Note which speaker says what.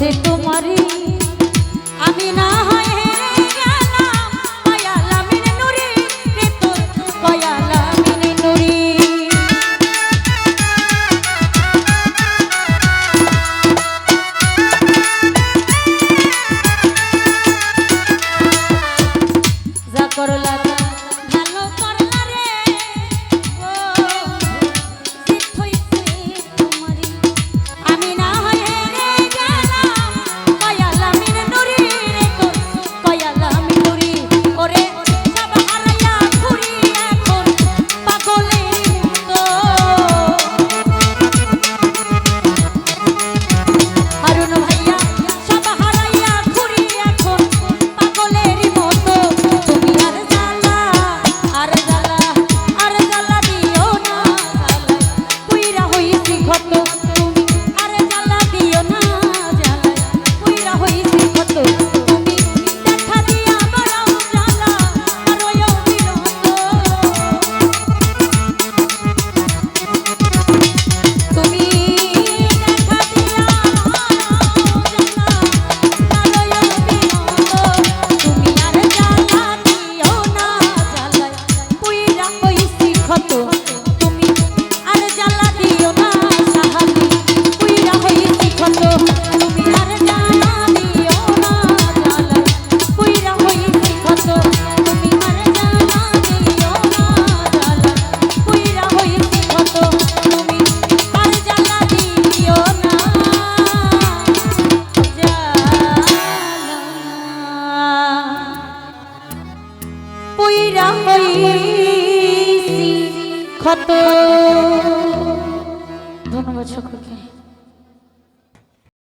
Speaker 1: Sí, tú. ক্ষত ধন্যবাদ সকলকে।